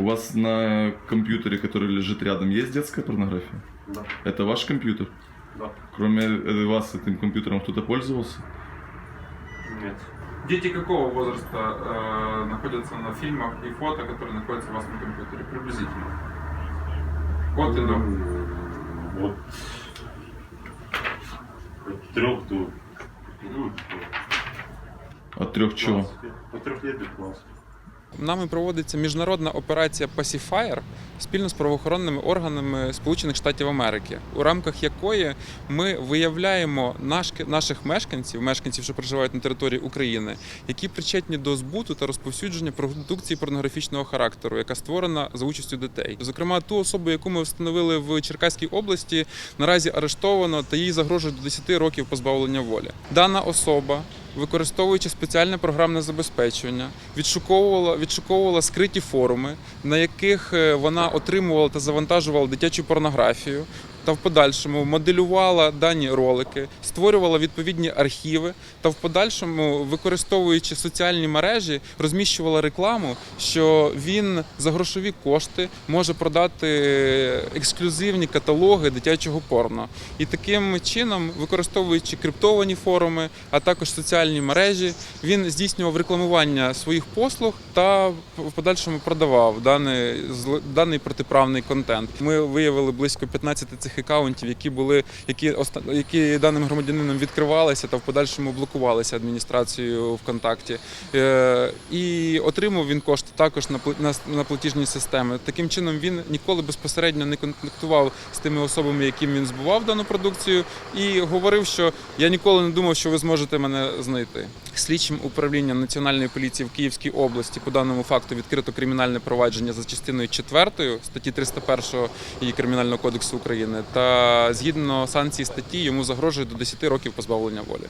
У вас на компьютере, который лежит рядом, есть детская порнография? Да. Это ваш компьютер? Да. Кроме э, вас этим компьютером кто-то пользовался? Нет. Дети какого возраста э, находятся на фильмах и фото, которые находятся у вас на компьютере? Приблизительно. От и до. М, Вот. От трех до... Ну, От трех чего? 15. От трех лет до 15. Нами проводиться міжнародна операція Pacifier спільно з правоохоронними органами Сполучених Штатів Америки, у рамках якої ми виявляємо наших мешканців, мешканців, що проживають на території України, які причетні до збуту та розповсюдження продукції порнографічного характеру, яка створена за участю дітей. Зокрема, ту особу, яку ми встановили в Черкаській області, наразі арештовано та їй загрожує до 10 років позбавлення волі. Дана особа використовуючи спеціальне програмне забезпечення, відшуковувала, відшуковувала скриті форуми, на яких е, вона отримувала та завантажувала дитячу порнографію. Та в подальшому моделювала дані ролики, створювала відповідні архіви, та в подальшому, використовуючи соціальні мережі, розміщувала рекламу, що він за грошові кошти може продати ексклюзивні каталоги дитячого порно. І таким чином, використовуючи криптовані форуми, а також соціальні мережі, він здійснював рекламування своїх послуг та в подальшому продавав даний, даний протиправний контент. Ми виявили близько 15 цих акаунтів, які були, які, які даним громадянином відкривалися та в подальшому блокувалися адміністрацією ВКонтакті. Е, І отримав він кошти також на платіжні системи. Таким чином він ніколи безпосередньо не контактував з тими особами, яким він збував дану продукцію, і говорив, що я ніколи не думав, що ви зможете мене знайти слідчим управлінням національної поліції в Київській області по даному факту відкрито кримінальне провадження за частиною 4 статті 301 її кримінального кодексу України. Та згідно санкції статті йому загрожує до 10 років позбавлення волі.